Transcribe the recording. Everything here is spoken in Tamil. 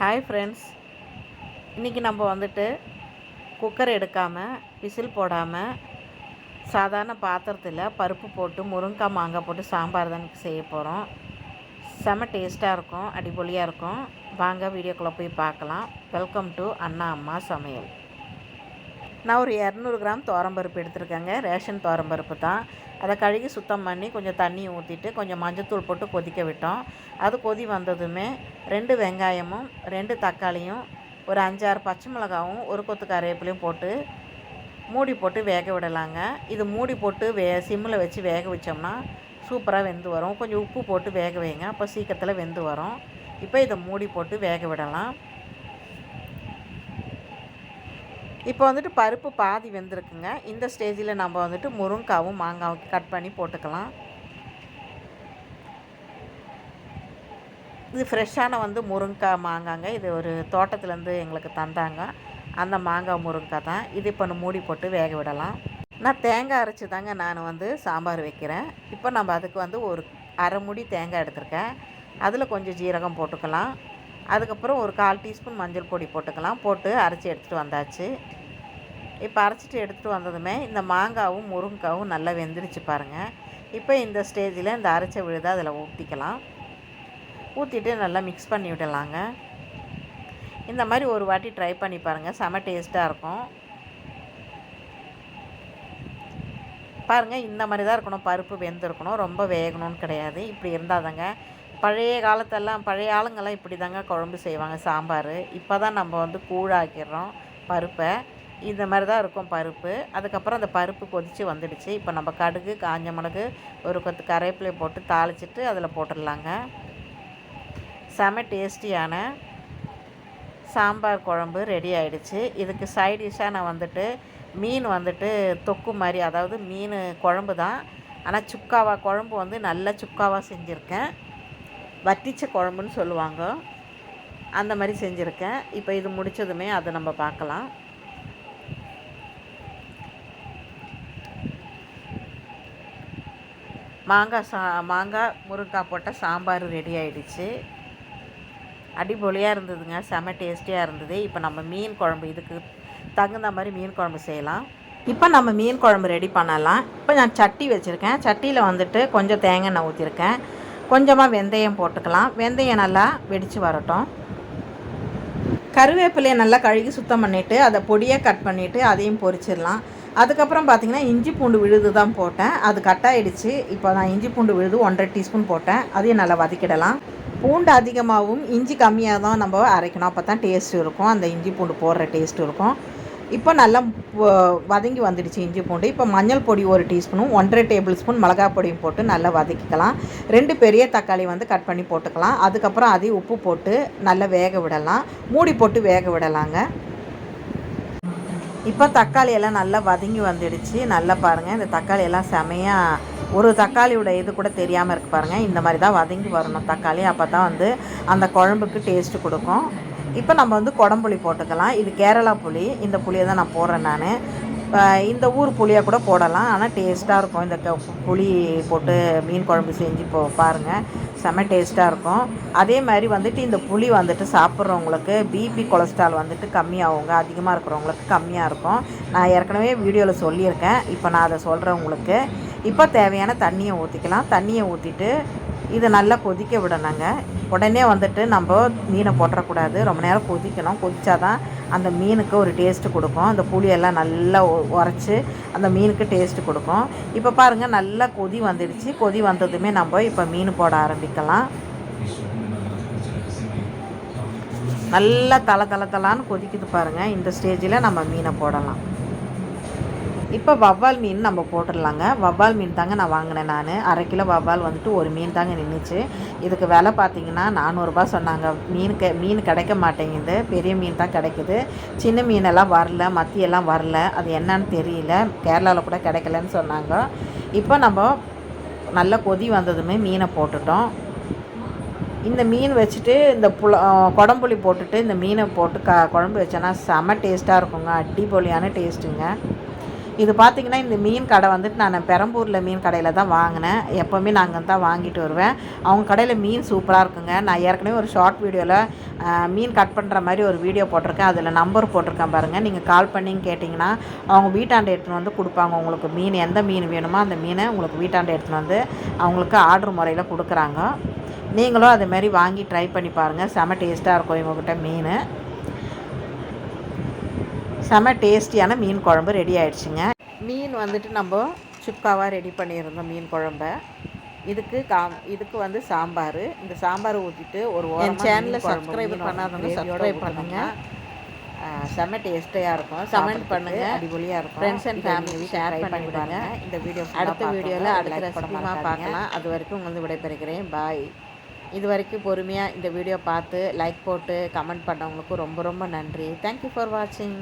ஹாய் ஃப்ரெண்ட்ஸ் இன்றைக்கி நம்ம வந்துட்டு குக்கர் எடுக்காமல் விசில் போடாமல் சாதாரண பாத்திரத்தில் பருப்பு போட்டு முருங்கைக்காய் மாங்காய் போட்டு சாம்பார் தான் செய்ய போகிறோம் செம டேஸ்ட்டாக இருக்கும் அடிபொலியாக இருக்கும். வாங்க வீடியோக்குள்ளே போய் பார்க்கலாம். வெல்கம் டு அண்ணா அம்மா சமையல். நான் ஒரு இரநூறு கிராம் துவரம்பருப்பு எடுத்திருக்கேங்க. ரேஷன் துவரம்பருப்பு தான். அதை கழுகி சுத்தம் பண்ணி கொஞ்சம் தண்ணி ஊற்றிட்டு கொஞ்சம் மஞ்சத்தூள் போட்டு கொதிக்க விட்டோம். அது கொதி வந்ததுமே ரெண்டு வெங்காயமும் ரெண்டு தக்காளியும் ஒரு அஞ்சாறு பச்சை மிளகாவும் ஒரு கொத்து கருவேப்பிலையும் போட்டு மூடி போட்டு வேக விடலாங்க. இது மூடி போட்டு வே சிம்மில் வச்சு வேக வச்சோம்னா சூப்பராக வெந்து வரும். கொஞ்சம் உப்பு போட்டு வேக வைங்க. அப்போ சீக்கிரத்தில் வெந்து வரும். இப்போ இதை மூடி போட்டு வேக விடலாம். இப்போ வந்துட்டு பருப்பு பாதி வெந்திருக்குங்க. இந்த ஸ்டேஜில் நம்ம வந்துட்டு முருங்காவும் மாங்காவும் கட் பண்ணி போட்டுக்கலாம். இது ஃப்ரெஷ்ஷான வந்து முருங்காய் மாங்காங்க. இது ஒரு தோட்டத்துலேருந்து எங்களுக்கு தந்தாங்க. அந்த மாங்காய் முருங்காய் தான். இது இப்போ மூடி போட்டு வேக விடலாம். நான் தேங்காய் அரைச்சி தாங்க நான் வந்து சாம்பார் வைக்கிறேன். இப்போ நம்ம அதுக்கு வந்து ஒரு அரை முடி தேங்காய் எடுத்திருக்கேன். அதில் கொஞ்சம் ஜீரகம் போட்டுக்கலாம். அதுக்கப்புறம் ஒரு கால் டீஸ்பூன் மஞ்சள் பொடி போட்டுக்கலாம். போட்டு அரைச்சி எடுத்துகிட்டு வந்தாச்சு. இப்போ அரைச்சிட்டு எடுத்துகிட்டு வந்ததுமே இந்த மாங்காவும் முருங்காவும் நல்லா வெந்துருச்சு பாருங்கள் இப்போ இந்த ஸ்டேஜில் இந்த அரைச்ச விழுதை அதில் ஊற்றிக்கலாம் ஊற்றிட்டு நல்லா மிக்ஸ் பண்ணி விடலாங்க. இந்த மாதிரி ஒரு வாட்டி ட்ரை பண்ணி பாருங்கள் செம டேஸ்ட்டாக இருக்கும். பாருங்கள் இந்த மாதிரி தான் இருக்கணும். பருப்பு வெந்திருக்கணும். ரொம்ப வேகணும்னு கிடையாது. இப்படி இருந்தால் தாங்க பழைய காலத்தெல்லாம் பழைய ஆளுங்கெல்லாம் இப்படி தாங்க குழம்பு செய்வாங்க சாம்பார். இப்போ தான் நம்ம வந்து கூழாக்கிடுறோம் பருப்பை. இந்த மாதிரி தான் இருக்கும் பருப்பு. அதுக்கப்புறம் அந்த பருப்பு கொதித்து வந்துடுச்சு. இப்போ நம்ம கடுகு காஞ்ச மிளகு ஒரு கொத்து கரைப்பிலை போட்டு தாளிச்சிட்டு அதில் போட்டுடலாங்க. செம டேஸ்டியான சாம்பார் குழம்பு ரெடி ஆகிடுச்சு இதுக்கு சைட் டிஷ்ஷாக நான் வந்துட்டு மீன் வந்துட்டு தொக்கு மாதிரி அதாவது மீன் குழம்பு தான். ஆனால் சுக்காவா குழம்பு வந்து நல்லா சுக்காவாக செஞ்சுருக்கேன். வட்டிச்ச குழம்புன்னு சொல்லுவாங்க. அந்த மாதிரி செஞ்சுருக்கேன். இப்போ இது முடித்ததுமே அதை நம்ம பார்க்கலாம். மாங்காய் சா மாங்காய் முருங்கைக்காய் போட்டால் சாம்பார் ரெடி ஆகிடுச்சு அடிபொலியாக இருந்ததுங்க செம டேஸ்டியாக இருந்தது. இப்போ நம்ம மீன் குழம்பு இதுக்கு தகுந்த மாதிரி மீன் குழம்பு செய்யலாம். இப்போ நம்ம மீன் குழம்பு ரெடி பண்ணலாம். இப்போ நான் சட்டி வச்சுருக்கேன். சட்டியில் வந்துட்டு கொஞ்சம் தேங்காய் எண்ணெய் ஊற்றிருக்கேன் கொஞ்சமாக வெந்தயம் போட்டுக்கலாம். வெந்தயம் நல்லா வெடித்து வரட்டும். கருவேப்பிலையை நல்லா கழுகி சுத்தம் பண்ணிவிட்டு அதை பொடியாக கட் பண்ணிவிட்டு அதையும் பொரிச்சிடலாம். அதுக்கப்புறம் பார்த்திங்கன்னா இஞ்சி பூண்டு விழுது தான் போட்டேன். அது கட்டாயிடுச்சு இப்போ நான் இஞ்சி பூண்டு விழுது ஒன்றரை டீஸ்பூன் போட்டேன். அதையும் நல்லா வதக்கிடலாம். பூண்டு அதிகமாகவும் இஞ்சி கம்மியாக தான் நம்ம அரைக்கணும். அப்போ தான் டேஸ்ட் இருக்கும். அந்த இஞ்சி பூண்டு போடுற டேஸ்ட் இருக்கும். இப்போ நல்லா வதங்கி வந்துடுச்சு இஞ்சி பூண்டு. இப்போ மஞ்சள் பொடி ஒரு டீஸ்பூனும் ஒன்றரை டேபிள் ஸ்பூன் மிளகா பொடியும் போட்டு நல்லா வதக்கிக்கலாம். ரெண்டு பெரிய தக்காளி வந்து கட் பண்ணி போட்டுக்கலாம். அதுக்கப்புறம் அதையும் உப்பு போட்டு நல்லா வேக விடலாம். மூடி போட்டு வேக விடலாங்க. இப்போ தக்காளி எல்லாம் நல்லா வதங்கி வந்துடுச்சு. நல்லா பாருங்கள் இந்த தக்காளி எல்லாம் செமையாக ஒரு தக்காளியோட இது கூட தெரியாமல் இருக்குது பாருங்கள் இந்த மாதிரி தான் வதங்கி வரணும் தக்காளி. அப்போ தான் வந்து அந்த குழம்புக்கு டேஸ்ட்டு கொடுக்கும். இப்போ நம்ம வந்து குடம்புளி போட்டுக்கலாம். இது கேரளா புளி. இந்த புளியை தான் நான் போடுறேன் நான். இந்த ஊர் புளியாக கூட போடலாம். ஆனால் டேஸ்ட்டாக இருக்கும். இந்த புளி போட்டு மீன் குழம்பு செஞ்சு போ பாருங்கள் செம்ம டேஸ்ட்டாக இருக்கும். அதே மாதிரி வந்துட்டு இந்த புளி வந்துட்டு சாப்பிட்றவங்களுக்கு பிபி கொலஸ்ட்ரால் வந்துட்டு கம்மியாகுங்க. அதிகமாக இருக்கிறவங்களுக்கு கம்மியாக இருக்கும். நான் ஏற்கனவே வீடியோவில் சொல்லியிருக்கேன். இப்போ நான் அதை சொல்கிறேன் உங்களுக்கு இப்போ தேவையான தண்ணியை ஊற்றிக்கலாம் தண்ணியை ஊற்றிட்டு இதை நல்லா கொதிக்க விடணுங்க. உடனே வந்துட்டு நம்ம மீனை போட்டுறக்கூடாது ரொம்ப நேரம் கொதிக்கணும். கொதித்தா தான் அந்த மீனுக்கு ஒரு டேஸ்ட்டு கொடுக்கும். அந்த புளியெல்லாம் நல்லா உரைச்சி அந்த மீனுக்கு டேஸ்ட்டு கொடுக்கும். இப்போ பாருங்கள் நல்லா கொதி வந்துடுச்சு. கொதி வந்ததுமே நம்ம இப்போ மீன் போட ஆரம்பிக்கலாம். நல்லா தலை தலை தலான்னு கொதிக்குது பாருங்கள் இந்த ஸ்டேஜில் நம்ம மீனை போடலாம். இப்போ வவ்வால் மீன் நம்ம போட்டுடலாங்க வவ்வால் மீன் தாங்க நான் வாங்கினேன் நான். அரை கிலோ வவ்வால் வந்துட்டு ஒரு மீன் தாங்க நின்றுச்சு இதுக்கு விலை பார்த்தீங்கன்னா நானூறுரூபா சொன்னாங்க. மீனுக்கு மீன் கிடைக்க மாட்டேங்குது. பெரிய மீன் தான் கிடைக்குது. சின்ன மீனெல்லாம் வரல. மத்தியெல்லாம் வரல. அது என்னன்னு தெரியல. கேரளாவில் கூட கிடைக்கலன்னு சொன்னாங்க. இப்போ நம்ம நல்ல கொதி வந்ததுமே மீனை போட்டுட்டோம். இந்த மீன் வச்சுட்டு இந்த புல குடம்புளி போட்டுட்டு இந்த மீனை போட்டு க குழம்பு வச்சோன்னா செம டேஸ்ட்டாக இருக்குங்க. அடிபொலியான டேஸ்ட்டுங்க. இது பார்த்திங்கன்னா இந்த மீன் கடை வந்துட்டு நான் பெரம்பூரில் மீன் கடையில் தான் வாங்கினேன். எப்போவுமே நாங்கள் தான் வாங்கிட்டு வருவேன். அவங்க கடையில் மீன் சூப்பராக இருக்குங்க. நான் ஏற்கனவே ஒரு ஷார்ட் வீடியோவில் மீன் கட் பண்ணுற மாதிரி ஒரு வீடியோ போட்டிருக்கேன். அதில் நம்பர் போட்டிருக்கேன் பாருங்கள் நீங்கள் கால் பண்ணிங்க கேட்டிங்கன்னா அவங்க வீட்டாண்ட எடுத்துன்னு வந்து கொடுப்பாங்க. உங்களுக்கு மீன் எந்த மீன் வேணுமோ அந்த மீனை உங்களுக்கு வீட்டாண்ட எடுத்துன்னு வந்து அவங்களுக்கு ஆர்டர் முறையில் கொடுக்குறாங்க. நீங்களும் அதுமாரி வாங்கி ட்ரை பண்ணி பாருங்கள் செம டேஸ்ட்டாக இருக்கும் இவங்ககிட்ட மீன். செம டேஸ்டியான மீன் குழம்பு ரெடி ஆயிடுச்சுங்க. மீன் வந்துட்டு நம்ம சுக்காவாக ரெடி பண்ணியிருந்தோம் மீன் குழம்ப. இதுக்கு கா இதுக்கு வந்து சாம்பார். இந்த சாம்பார் ஊற்றிட்டு ஒரு என் சேனலை சப்ஸ்கிரைப் பண்ணாதவங்க சப்ஸ்கிரைப் பண்ணுங்க. செம்ம டேஸ்டியாக இருக்கும். கமெண்ட் பண்ணுங்க. அடிபொலியாக இருக்கும். ஃப்ரெண்ட்ஸ் அண்ட் ஃபேமிலி ஷேர் பண்ணி பாருங்க. இந்த வீடியோ அடுத்த வீடியோவில் அடுத்த ரெசிபிமா பார்க்கலாம். அது வரைக்கும் வந்து விடைபெறுகிறேன். பாய் இது வரைக்கும் பொறுமையாக இந்த வீடியோ பார்த்து லைக் போட்டு கமெண்ட் பண்ணவங்களுக்கும் ரொம்ப ரொம்ப நன்றி. தேங்க்யூ ஃபார் வாட்சிங்